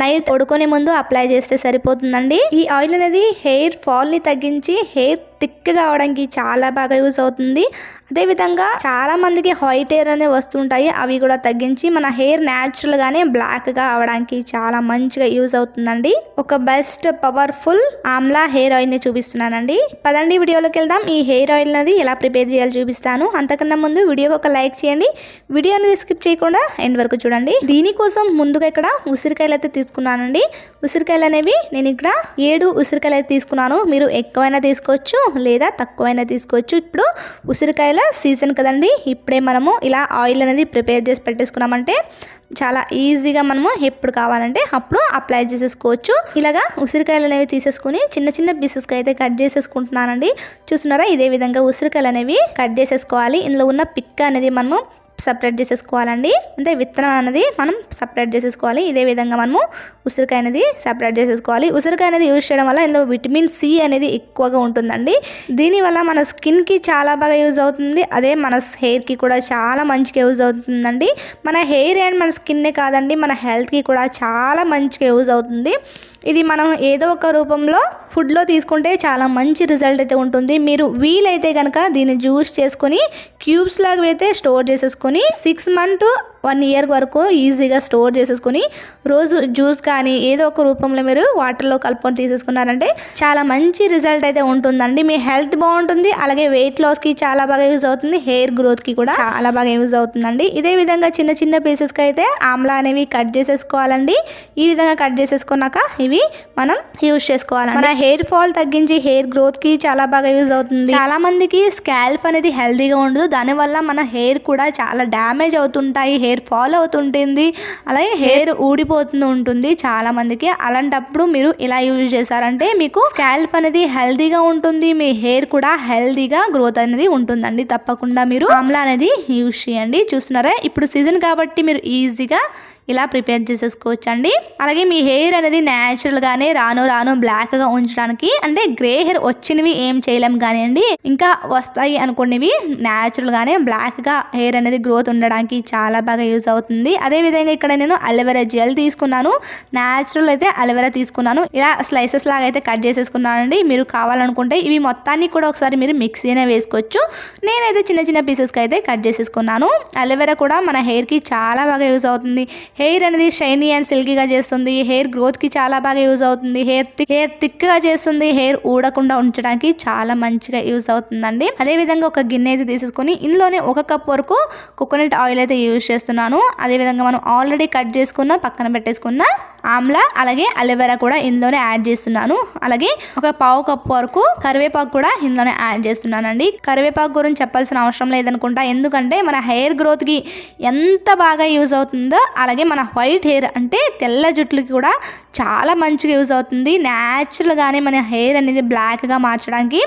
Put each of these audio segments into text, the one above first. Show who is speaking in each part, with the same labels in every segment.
Speaker 1: Night పడుకునే ముందు apply చేస్తే సరిపోతుందండి. ఈ ఆయిల్ అనేది హెయిర్ ఫాల్ని తగ్గించి హెయిర్ థిక్గా అవడానికి చాలా బాగా యూజ్ అవుతుంది. అదేవిధంగా చాలా మందికి వైట్ హెయిర్ అనేవి వస్తుంటాయి. అవి కూడా తగ్గించి మన హెయిర్ న్యాచురల్గానే బ్లాక్గా అవడానికి చాలా మంచిగా యూజ్ అవుతుందండి. ఒక బెస్ట్ పవర్ఫుల్ ఆమ్లా హెయిర్ ఆయిల్ని చూపిస్తున్నానండి. పదండి వీడియోలోకి వెళ్దాం. ఈ హెయిర్ ఆయిల్ అనేది ఎలా ప్రిపేర్ చేయాలో చూపిస్తాను. అంతకన్నా ముందు వీడియోకి ఒక లైక్ చేయండి. వీడియో అనేది స్కిప్ చేయకుండా ఎండ్ వరకు చూడండి. దీనికోసం ముందుగా ఇక్కడ ఉసిరికాయలు అయితే తీసుకున్నానండి. ఉసిరికాయలు అనేవి నేను ఇక్కడ ఏడు ఉసిరికాయలు అయితే తీసుకున్నాను. మీరు ఎక్కువైనా తీసుకోవచ్చు. లేదా తక్కువైనా తీసుకోవచ్చు. ఇప్పుడు ఉసిరికాయల సీజన్ కదండి. ఇప్పుడే మనము ఇలా ఆయిల్ అనేది ప్రిపేర్ చేసి పెట్టేసుకున్నామంటే చాలా ఈజీగా మనము ఎప్పుడు కావాలంటే అప్పుడు అప్లై చేసేసుకోవచ్చు. ఇలాగా ఉసిరికాయలు అనేవి తీసేసుకుని చిన్న చిన్న పీసెస్కి అయితే కట్ చేసేసుకుంటున్నానండి. చూస్తున్నారా? ఇదే విధంగా ఉసిరికాయలు అనేవి కట్ చేసేసుకోవాలి. ఇందులో ఉన్న పిక్క అనేది మనము సపరేట్ చేసేసుకోవాలండి. అంటే విత్తనం అనేది మనం సపరేట్ చేసేసుకోవాలి. ఇదే విధంగా మనము ఉసిరికాయ అనేది సపరేట్ చేసేసుకోవాలి. ఉసిరికాయ అనేది యూజ్ చేయడం వల్ల ఇందులో విటమిన్ సి అనేది ఎక్కువగా ఉంటుందండి. దీనివల్ల మన స్కిన్కి చాలా బాగా యూజ్ అవుతుంది. అదే మన హెయిర్కి కూడా చాలా మంచిగా యూజ్ అవుతుందండి. మన హెయిర్ అండ్ మన స్కిన్నే కాదండి మన హెల్త్కి కూడా చాలా మంచిగా యూజ్ అవుతుంది. ఇది మనం ఏదో ఒక రూపంలో ఫుడ్లో తీసుకుంటే చాలా మంచి రిజల్ట్ అయితే ఉంటుంది. మీరు వీలైతే కనుక దీన్ని జ్యూస్ చేసుకొని క్యూబ్స్ లాగా అయితే స్టోర్ చేసేసుకుని సిక్స్ మంత్ వన్ ఇయర్ వరకు ఈజీగా స్టోర్ చేసేసుకుని రోజు జ్యూస్ కానీ ఏదో ఒక రూపంలో మీరు వాటర్లో కలుపుకొని తీసేసుకున్నారంటే చాలా మంచి రిజల్ట్ అయితే ఉంటుందండి. మీ హెల్త్ బాగుంటుంది అలాగే వెయిట్ లాస్కి చాలా బాగా యూజ్ అవుతుంది హెయిర్ గ్రోత్కి కూడా చాలా బాగా యూజ్ అవుతుందండి. ఇదే విధంగా చిన్న చిన్న పీసెస్కి అయితే ఆమ్లా అనేవి కట్ చేసేసుకోవాలండి. ఈ విధంగా కట్ చేసేసుకున్నాక ఇవి మనం యూజ్ చేసుకోవాలి మన హెయిర్ ఫాల్ తగ్గించి హెయిర్ గ్రోత్కి చాలా బాగా యూజ్ అవుతుంది. చాలా మందికి స్కాల్ప్ అనేది హెల్తీగా ఉండదు దానివల్ల మన హెయిర్ కూడా చాలా డ్యామేజ్ అవుతుంటాయి హెయిర్ హెయిర్ ఫాల్ అవుతుంటుంది. అలాగే హెయిర్ ఊడిపోతూ ఉంటుంది. చాలా మందికి అలాంటప్పుడు మీరు ఇలా యూజ్ చేశారంటే మీకు స్కాల్ప్ అనేది హెల్దీగా ఉంటుంది. మీ హెయిర్ కూడా హెల్దీగా గ్రోత్ అనేది ఉంటుందండి. తప్పకుండా మీరు ఆమ్లా అనేది యూజ్ చేయండి. చూస్తున్నారా? ఇప్పుడు సీజన్ కాబట్టి మీరు ఈజీగా ఇలా ప్రిపేర్ చేసేసుకోవచ్చు అండి అలాగే మీ హెయిర్ అనేది న్యాచురల్గానే రాను రాను బ్లాక్గా ఉంచడానికి అంటే గ్రే హెయిర్ వచ్చినవి ఏం చేయలేం కానివ్వండి ఇంకా వస్తాయి అనుకునేవి న్యాచురల్గానే బ్లాక్గా హెయిర్ అనేది గ్రోత్ ఉండడానికి చాలా బాగా యూజ్ అవుతుంది. అదేవిధంగా ఇక్కడ నేను అలోవెరా జెల్ తీసుకున్నాను. న్యాచురల్ అయితే అలోవెరా తీసుకున్నాను. ఇలా స్లైసెస్ లాగా అయితే కట్ చేసేసుకున్నానండి. మీరు కావాలనుకుంటే ఇవి మొత్తాన్ని కూడా ఒకసారి మీరు మిక్సీనే వేసుకోవచ్చు. నేనైతే చిన్న చిన్న పీసెస్కి అయితే కట్ చేసేసుకున్నాను. అలోవెరా కూడా మన హెయిర్కి చాలా బాగా యూజ్ అవుతుంది. హెయిర్ అనేది షైనీ అండ్ సిల్కీగా చేస్తుంది. హెయిర్ గ్రోత్కి చాలా బాగా యూజ్ అవుతుంది. హెయిర్ హెయిర్ థిక్గా చేస్తుంది. హెయిర్ ఊడకుండా ఉంచడానికి చాలా మంచిగా యూజ్ అవుతుందండి. అదే విధంగా ఒక గిన్నె అయితే తీసేసుకొని ఇందులోనే ఒక కప్ వరకు కోకోనట్ ఆయిల్ అయితే యూజ్ చేస్తున్నాను. అదే విధంగా మనం ఆల్రెడీ కట్ చేసుకున్న పక్కన పెట్టేసుకున్న ఆమ్లా అలాగే అలోవెరా కూడా ఇందులోనే యాడ్ చేస్తున్నాను. అలాగే ఒక పావు కప్పు వరకు కరివేపాకు కూడా ఇందులోనే యాడ్ చేస్తున్నానండి. కరివేపాకు గురించి చెప్పాల్సిన అవసరం లేదనుకుంటా. ఎందుకంటే మన హెయిర్ గ్రోత్కి ఎంత బాగా యూజ్ అవుతుందో అలాగే మన వైట్ హెయిర్ అంటే తెల్ల జుట్లకి కూడా చాలా మంచిగా యూజ్ అవుతుంది. న్యాచురల్గానే మన హెయిర్ అనేది బ్లాక్గా మార్చడానికి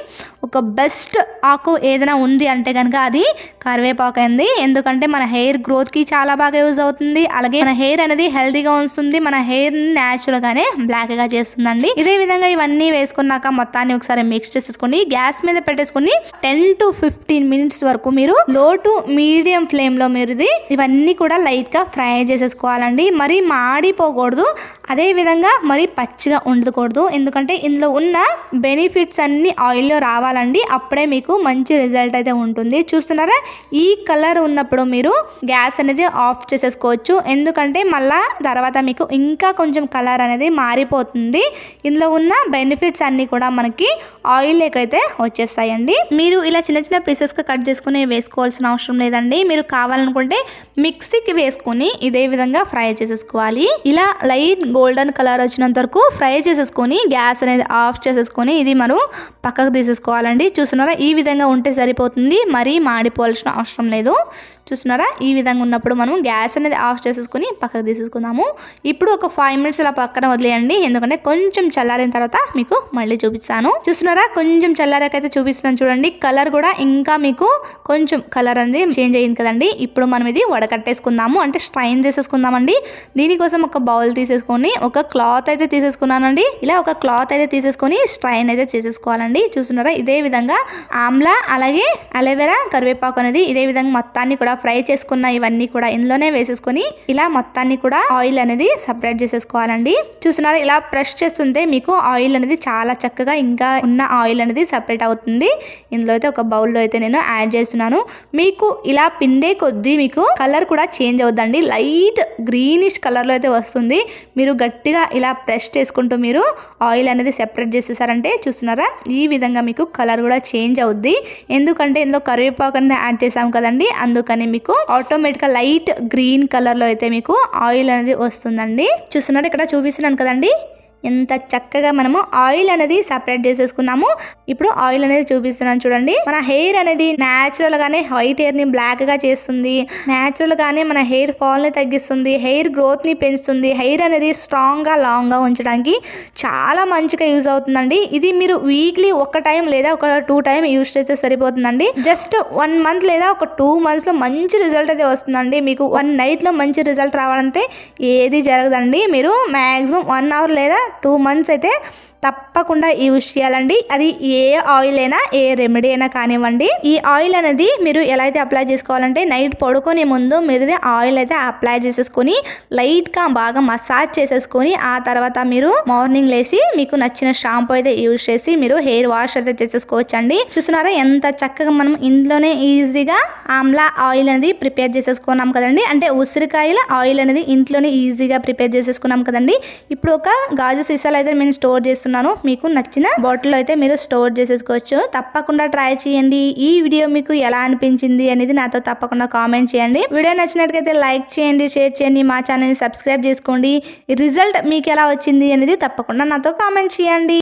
Speaker 1: ఒక బెస్ట్ ఆకు ఏదైనా ఉంది అంటే కనుక అది కరివేపాకు అయింది ఎందుకంటే మన హెయిర్ గ్రోత్కి చాలా బాగా యూజ్ అవుతుంది. అలాగే మన హెయిర్ అనేది హెల్తీగా ఉంచుతుంది. మన హెయిర్ న్యాచురల్గానే బ్లాక్గా చేస్తుందండి. ఇదే విధంగా ఇవన్నీ వేసుకున్నాక మొత్తాన్ని ఒకసారి మిక్స్ చేసేసుకొని గ్యాస్ మీద పెట్టేసుకొని టెన్ టు ఫిఫ్టీన్ మినిట్స్ వరకు మీరు లో టు మీడియం ఫ్లేమ్లో మీరు ఇది ఇవన్నీ కూడా లైట్గా ఫ్రై చేసేసుకోవాలండి. మరి మాడిపోకూడదు. అదే విధంగా మరి పచ్చిగా ఉండకూడదు. ఎందుకంటే ఇందులో ఉన్న బెనిఫిట్స్ అన్ని ఆయిల్లో రావాలండి. అప్పుడే మీకు మంచి రిజల్ట్ అయితే ఉంటుంది. చూస్తున్నారా? ఈ కలర్ ఉన్నప్పుడు మీరు గ్యాస్ అనేది ఆఫ్ చేసేసుకోవచ్చు. ఎందుకంటే మళ్ళా తర్వాత మీకు ఇంకా కొంచెం కలర్ అనేది మారిపోతుంది. ఇందులో ఉన్న బెనిఫిట్స్ అన్నీ కూడా మనకి ఆయిల్ అయితే వచ్చేస్తాయండి. మీరు ఇలా చిన్న చిన్న పీసెస్గా కట్ చేసుకుని వేసుకోవాల్సిన అవసరం లేదండి. మీరు కావాలనుకుంటే మిక్సీకి వేసుకొని ఇదే విధంగా ఫ్రై చేసేసుకోవాలి. ఇలా లైట్ గోల్డెన్ కలర్ వచ్చినంత వరకు ఫ్రై చేసేసుకొని గ్యాస్ అనేది ఆఫ్ చేసేసుకొని ఇది మనం పక్కకు తీసేసుకోవాలండి. చూస్తున్నారా? ఈ విధంగా ఉంటే సరిపోతుంది. మరీ మాడిపోవాల్సిన అవసరం లేదు. చూస్తున్నారా? ఈ విధంగా ఉన్నప్పుడు మనం గ్యాస్ అనేది ఆఫ్ చేసేసుకొని పక్కకు తీసేసుకుందాము. ఇప్పుడు ఒక ఫైవ్ మినిట్స్ ఇలా పక్కన వదిలేయండి. ఎందుకంటే కొంచెం చల్లారిన తర్వాత మీకు మళ్ళీ చూపిస్తాను. చూస్తున్నారా? కొంచెం చల్లారాకైతే చూపిస్తున్నాను చూడండి. కలర్ కూడా ఇంకా మీకు కొంచెం కలర్ అనేది చేంజ్ అయ్యింది కదండి. ఇప్పుడు మనం ఇది వడకట్టేసుకుందాము. అంటే స్ట్రైన్ చేసేసుకుందామండి. దీనికోసం ఒక బౌల్ తీసేసుకొని ఒక క్లాత్ అయితే తీసేసుకున్నానండి. ఇలా ఒక క్లాత్ అయితే తీసేసుకొని స్ట్రైన్ అయితే చేసేసుకోవాలండి. చూస్తున్నారా? ఇదే విధంగా ఆమ్లా అలాగే అలోవెరా కరివేపాకు అనేది ఇదే విధంగా మొత్తాన్ని కూడా ఫ్రై చేసుకున్న ఇవన్నీ కూడా ఇందులోనే వేసేసుకొని ఇలా మొత్తాన్ని కూడా ఆయిల్ అనేది సపరేట్ చేసేసుకోవాలండి. చూస్తున్నారు ఇలా ప్రెస్ చేస్తుంటే మీకు ఆయిల్ అనేది చాలా చక్కగా ఇంకా ఉన్న ఆయిల్ అనేది సపరేట్ అవుతుంది. ఇందులో అయితే ఒక బౌల్లో అయితే నేను యాడ్ చేస్తున్నాను. మీకు ఇలా పిండే కొద్దీ మీకు కలర్ కూడా చేంజ్ అవుతుందండి లైట్ గ్రీనిష్ కలర్లో అయితే వస్తుంది. మీరు గట్టిగా ఇలా ప్రెస్ చేసుకుంటూ మీరు ఆయిల్ అనేది సెపరేట్ చేసేసారంటే చూస్తున్నారా? ఈ విధంగా మీకు కలర్ కూడా చేంజ్ అవుద్ది. ఎందుకంటే ఇందులో కరివేపాకు అనేది యాడ్ చేసాం కదండి. అందుకని మీకు ఆటోమేటిక్గా లైట్ గ్రీన్ కలర్లో అయితే మీకు ఆయిల్ అనేది వస్తుందండి. చూస్తున్నారు ఇక్కడ చూపిస్తున్నాను కదండి. ఎంత చక్కగా మనము ఆయిల్ అనేది సపరేట్ చేసేసుకున్నాము. ఇప్పుడు ఆయిల్ అనేది చూపిస్తున్నాను చూడండి. మన హెయిర్ అనేది న్యాచురల్ గానే వైట్ హెయిర్ని బ్లాక్గా చేస్తుంది. న్యాచురల్ గానే మన హెయిర్ ఫాల్ని తగ్గిస్తుంది. హెయిర్ గ్రోత్ని పెంచుతుంది. హెయిర్ అనేది స్ట్రాంగ్గా లాంగ్గా ఉంచడానికి చాలా మంచిగా యూజ్ అవుతుందండి. ఇది మీరు వీక్లీ ఒక టైం లేదా ఒక టూ టైం యూజ్ చేస్తే సరిపోతుందండి. జస్ట్ వన్ మంత్ లేదా ఒక టూ మంత్స్లో మంచి రిజల్ట్ అయితే వస్తుందండి. మీకు వన్ నైట్లో మంచి రిజల్ట్ రావాలంటే ఏది జరగదండి. మీరు మాక్సిమం వన్ అవర్ లేదా టూ మంత్స్ అయితే తప్పకుండా యూజ్ చేయాలండి. అది ఏ ఆయిల్ అయినా ఏ రెమెడీ అయినా కానివ్వండి. ఈ ఆయిల్ అనేది మీరు ఎలా అయితే అప్లై చేసుకోవాలంటే నైట్ పడుకునే ముందు మీరు ఆయిల్ అయితే అప్లై చేసేసుకొని లైట్గా బాగా మసాజ్ చేసేసుకొని ఆ తర్వాత మీరు మార్నింగ్ లేచి మీకు నచ్చిన షాంపూ అయితే యూజ్ చేసి మీరు హెయిర్ వాష్ అయితే చేసేసుకోవచ్చు అండి చూస్తున్నారా ఎంత చక్కగా మనం ఇంట్లోనే ఈజీగా ఆమ్లా ఆయిల్ అనేది ప్రిపేర్ చేసేసుకున్నాం కదండి. అంటే ఉసిరికాయల ఆయిల్ అనేది ఇంట్లోనే ఈజీగా ప్రిపేర్ చేసేసుకున్నాం కదండి. ఇప్పుడు ఒక గాజు గాజు సీసాలు అయితే నేను స్టోర్ చేస్తున్నాను. మీకు నచ్చిన బాటిల్ అయితే మీరు స్టోర్ చేసేసుకోవచ్చు. తప్పకుండా ట్రై చేయండి. ఈ వీడియో మీకు ఎలా అనిపించింది అనేది నాతో తప్పకుండా కామెంట్ చేయండి. వీడియో నచ్చినట్లయితే లైక్ చేయండి షేర్ చేయండి మా ఛానల్ని సబ్స్క్రైబ్ చేసుకోండి. రిజల్ట్ మీకు ఎలా వచ్చింది అనేది తప్పకుండా నాతో కామెంట్ చేయండి.